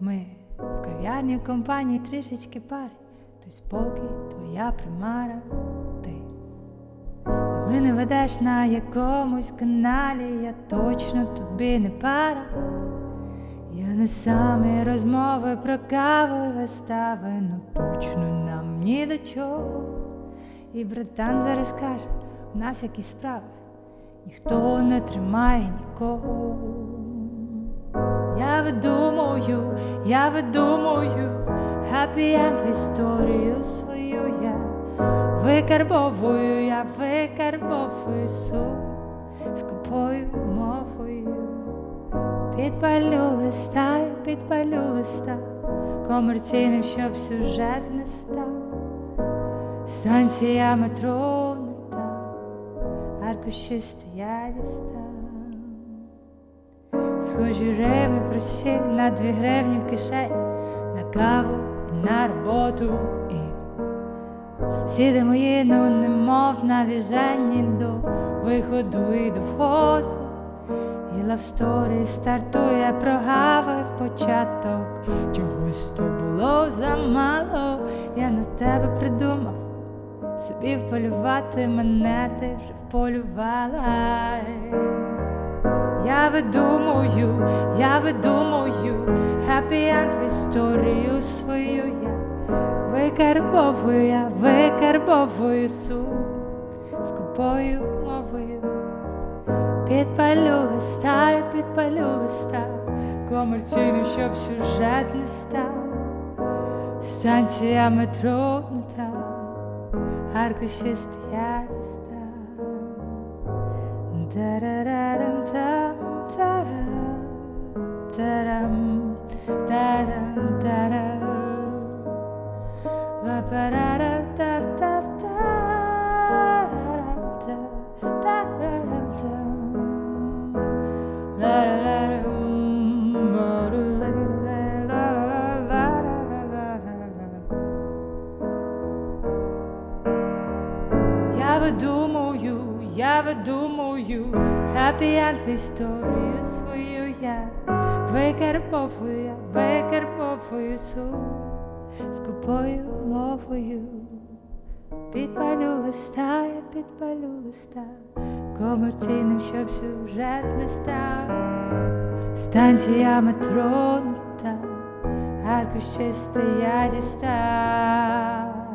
Ми в кав'ярні в компанії трішечки пари, той спокій, твоя примара, ти. Новини ведеш на якомусь каналі, я точно тобі не пара. Я не самі розмови про каву вистави, ну точно нам ні до чого. І братан зараз каже, у нас якісь справи, ніхто не тримає нікого. Я видумую, я видумую, end в історію свою я викарбовую, я викарбовую суп скупою мовою. Підпалю листа, підпалю листа, комерційним, щоб сюжет не став. Станція метро не та, аркушисти я дістав. Схожі реми просі на дві гривні в кишені, на каву і на роботу. І сусіди мої, ну немов навіжені до виходу і до входу. І лавсторі стартує, прогавив початок. Чогось то було замало, я на тебе придумав. Собі вполювати мене ти вже вполювала. Я видумую, я видумую, end в історію свою я викарбовую, я викарбовую суп скупою мовою. Підпалю листа, я підпалю листа, комерційну, щоб сюжет не став. Станція метро не та, аркушист я дістав. Тарарарам-там, тарам, тарам, тарам, тарам. Ва-парара-тап-тап-тап, тарарам-там, тарарам-там. Ла-ла-ла-рам, ба-ду-лей-лей-ла-ла-ла-ла-ла-ла-ла. Я видумую, я видумую, happy end в історію свою я викарбовую, я викарбовую суп скупою мовою. Підпалю листа, я підпалю листа, комерційним, щоб сюжет не став. Станція метро не та, аркуш чистий я дістав.